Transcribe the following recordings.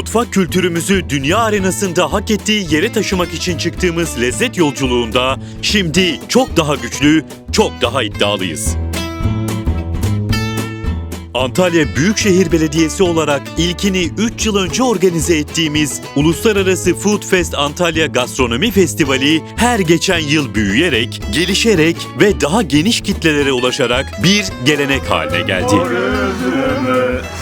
mutfak kültürümüzü dünya arenasında hak ettiği yere taşımak için çıktığımız lezzet yolculuğunda şimdi çok daha güçlü, çok daha iddialıyız. Antalya Büyükşehir Belediyesi olarak ilkini 3 yıl önce organize ettiğimiz Uluslararası Food Fest Antalya Gastronomi Festivali her geçen yıl büyüyerek, gelişerek ve daha geniş kitlelere ulaşarak bir gelenek haline geldi. Yüzümü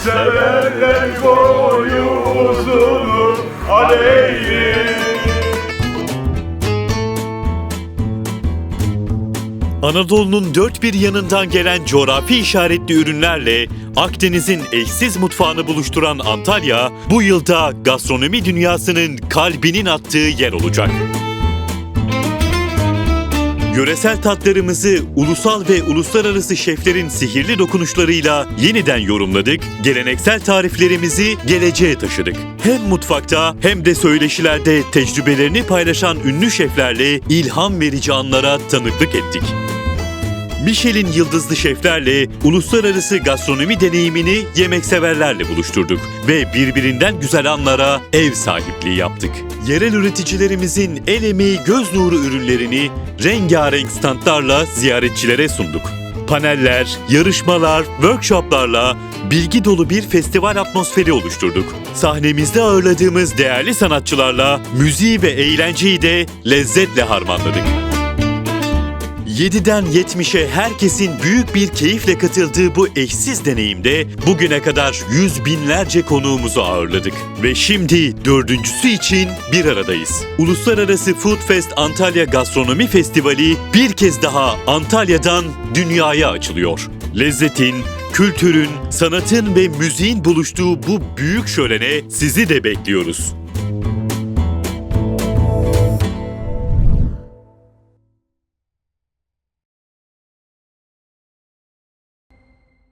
severler boyu uzunu aleyhi Anadolu'nun dört bir yanından gelen coğrafi işaretli ürünlerle Akdeniz'in eşsiz mutfağını buluşturan Antalya, bu yılda gastronomi dünyasının kalbinin attığı yer olacak. Yöresel tatlarımızı ulusal ve uluslararası şeflerin sihirli dokunuşlarıyla yeniden yorumladık, geleneksel tariflerimizi geleceğe taşıdık. Hem mutfakta hem de söyleşilerde tecrübelerini paylaşan ünlü şeflerle ilham verici anlara tanıklık ettik. Michelin yıldızlı şeflerle uluslararası gastronomi deneyimini yemekseverlerle buluşturduk ve birbirinden güzel anlara ev sahipliği yaptık. Yerel üreticilerimizin el emeği göz nuru ürünlerini rengarenk standlarla ziyaretçilere sunduk. Paneller, yarışmalar, workshoplarla bilgi dolu bir festival atmosferi oluşturduk. Sahnemizde ağırladığımız değerli sanatçılarla müziği ve eğlenceyi de lezzetle harmanladık. 7'den 70'e herkesin büyük bir keyifle katıldığı bu eşsiz deneyimde bugüne kadar yüz binlerce konuğumuzu ağırladık. Ve şimdi dördüncüsü için bir aradayız. Uluslararası Food Fest Antalya Gastronomi Festivali bir kez daha Antalya'dan dünyaya açılıyor. Lezzetin, kültürün, sanatın ve müziğin buluştuğu bu büyük şölene sizi de bekliyoruz.